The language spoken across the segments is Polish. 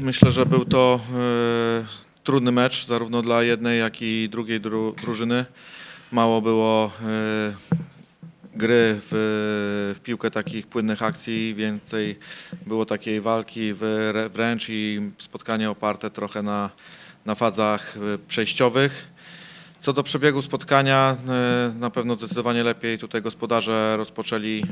Myślę, że był to e, trudny mecz zarówno dla jednej, jak i drugiej dru, drużyny. Mało było e, gry w, w piłkę takich płynnych akcji, więcej było takiej walki w, wręcz i spotkanie oparte trochę na, na fazach e, przejściowych. Co do przebiegu spotkania, e, na pewno zdecydowanie lepiej tutaj gospodarze rozpoczęli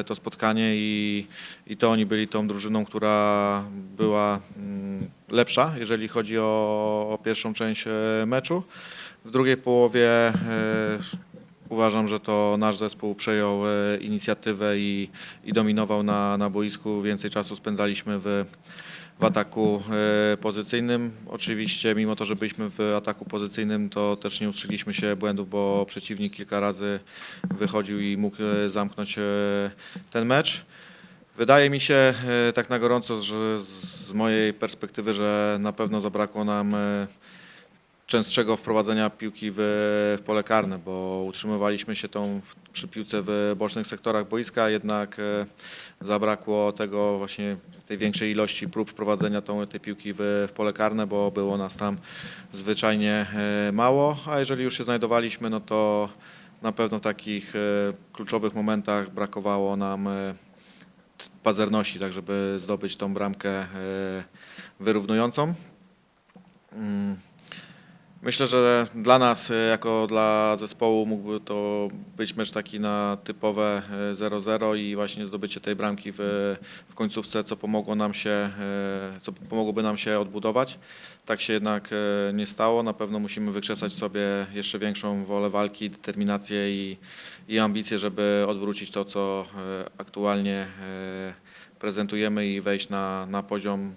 e, to spotkanie i, i to oni byli tą drużyną, która była mm, lepsza, jeżeli chodzi o, o pierwszą część e, meczu. W drugiej połowie uważam, że to nasz zespół przejął inicjatywę i, i dominował na, na boisku. Więcej czasu spędzaliśmy w, w ataku e, pozycyjnym. Oczywiście, mimo to, że byliśmy w ataku pozycyjnym, to też nie ustrzyliśmy się błędów, bo przeciwnik kilka razy wychodził i mógł e, zamknąć e, ten mecz. Wydaje mi się tak na gorąco, że z mojej perspektywy, że na pewno zabrakło nam częstszego wprowadzenia piłki w, w pole karne, bo utrzymywaliśmy się tą przy piłce w bocznych sektorach boiska, jednak e, zabrakło tego właśnie tej większej ilości prób wprowadzenia tą, tej piłki w, w pole karne, bo było nas tam zwyczajnie e, mało, a jeżeli już się znajdowaliśmy, no to na pewno w takich e, kluczowych momentach brakowało nam pazerności, tak żeby zdobyć tą bramkę wyrównującą. Myślę, że dla nas, e, jako dla zespołu, mógłby to być mecz taki na typowe e, 0-0 i właśnie zdobycie tej bramki w, w końcówce, co pomogło nam się, e, co pomogłoby nam się odbudować. Tak się jednak e, nie stało. Na pewno musimy wykrzesać sobie jeszcze większą wolę walki, determinację i, i ambicje, żeby odwrócić to, co e, aktualnie e, prezentujemy i wejść na, na poziom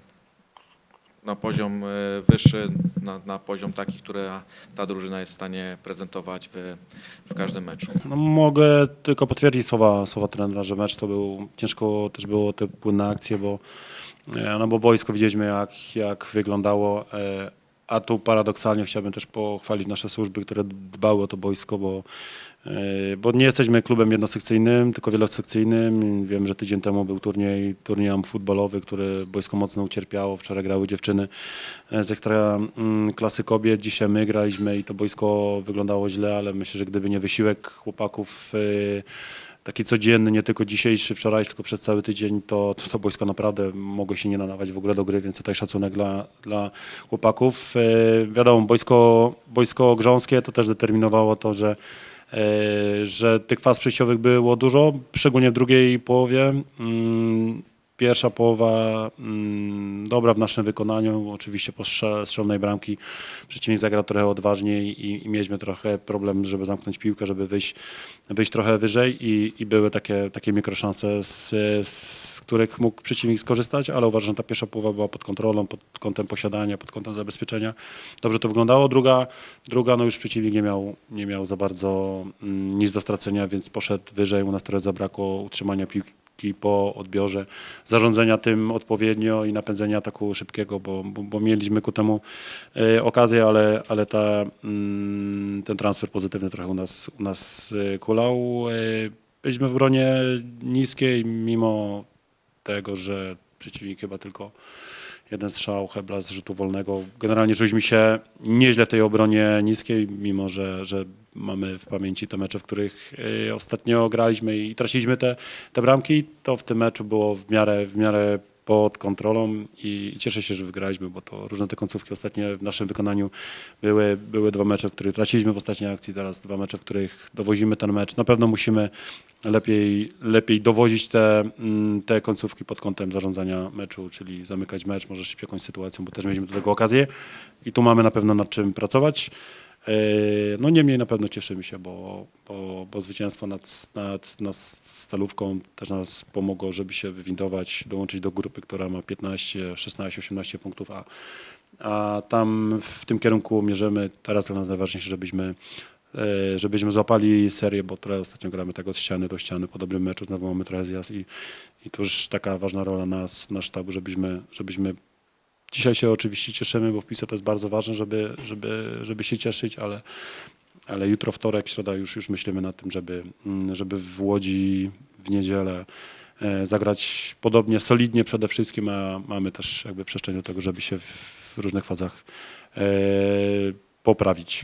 na poziom e, wyższy, na, na poziom taki, który ta drużyna jest w stanie prezentować w, w każdym meczu. No, mogę tylko potwierdzić słowa, słowa trenera, że mecz to był, ciężko też było te płynne akcje, bo, e, no bo boisko widzieliśmy jak, jak wyglądało, e, a tu paradoksalnie chciałbym też pochwalić nasze służby, które dbały o to boisko, bo, bo nie jesteśmy klubem jednosekcyjnym, tylko wielosekcyjnym. Wiem, że tydzień temu był turniej, turniej futbolowy, który boisko mocno ucierpiało. Wczoraj grały dziewczyny e, z ekstra mm, klasy kobiet. Dzisiaj my graliśmy i to boisko wyglądało źle, ale myślę, że gdyby nie wysiłek chłopaków e, taki codzienny, nie tylko dzisiejszy, wczorajszy, tylko przez cały tydzień, to to, to boisko naprawdę mogło się nie nadawać w ogóle do gry, więc tutaj szacunek dla, dla chłopaków. E, wiadomo, boisko, boisko grząskie to też determinowało to, że e, że tych faz przejściowych było dużo, szczególnie w drugiej połowie. Pierwsza połowa mm, dobra w naszym wykonaniu, oczywiście po strze- strzelnej bramki przeciwnik zagrał trochę odważniej i, i mieliśmy trochę problem, żeby zamknąć piłkę, żeby wyjść, wyjść trochę wyżej i, i były takie, takie mikroszanse, z, z których mógł przeciwnik skorzystać, ale uważam, że ta pierwsza połowa była pod kontrolą, pod kątem posiadania, pod kątem zabezpieczenia. Dobrze to wyglądało. Druga, druga no już przeciwnik nie miał, nie miał za bardzo mm, nic do stracenia, więc poszedł wyżej. U nas trochę zabrakło utrzymania piłki po odbiorze, zarządzania tym odpowiednio i napędzenia ataku szybkiego, bo, bo, bo mieliśmy ku temu e, okazję, ale, ale ta, mm, ten transfer pozytywny trochę u nas, u nas e, kulał. E, byliśmy w obronie niskiej, mimo tego, że przeciwnik chyba tylko jeden strzał Hebla z rzutu wolnego. Generalnie czuliśmy się nieźle w tej obronie niskiej, mimo że, że mamy w pamięci te mecze, w których y, ostatnio graliśmy i traciliśmy te, te bramki, to w tym meczu było w miarę, w miarę pod kontrolą i cieszę się, że wygraliśmy, bo to różne te końcówki ostatnie w naszym wykonaniu były, były dwa mecze, w których traciliśmy w ostatniej akcji, teraz dwa mecze, w których dowozimy ten mecz. Na pewno musimy lepiej, lepiej dowozić te, mm, te końcówki pod kątem zarządzania meczu, czyli zamykać mecz, może szybciej jakąś sytuacją, bo też mieliśmy do tego okazję i tu mamy na pewno nad czym pracować. E, No niemniej na pewno cieszymy się, bo, bo, bo zwycięstwo nad, nad, nad Stalówką też nas pomogło, żeby się wywindować, dołączyć do grupy, która ma 15, 16, 18 punktów, a, a tam w tym kierunku mierzymy. Teraz dla nas najważniejsze, żebyśmy, e, żebyśmy złapali serię, bo trochę ostatnio gramy tak od ściany do ściany po dobrym meczu, znowu mamy trochę zjazd i, i to już taka ważna rola nas, nasz sztabu, żebyśmy, żebyśmy Dzisiaj się oczywiście cieszymy, bo w piłce to jest bardzo ważne, żeby, żeby, żeby się cieszyć, ale, ale jutro, wtorek, środa już, już myślimy nad tym, żeby, mm, żeby w Łodzi w niedzielę e, zagrać podobnie, solidnie przede wszystkim, a mamy też jakby przestrzeń do tego, żeby się w różnych fazach e, poprawić.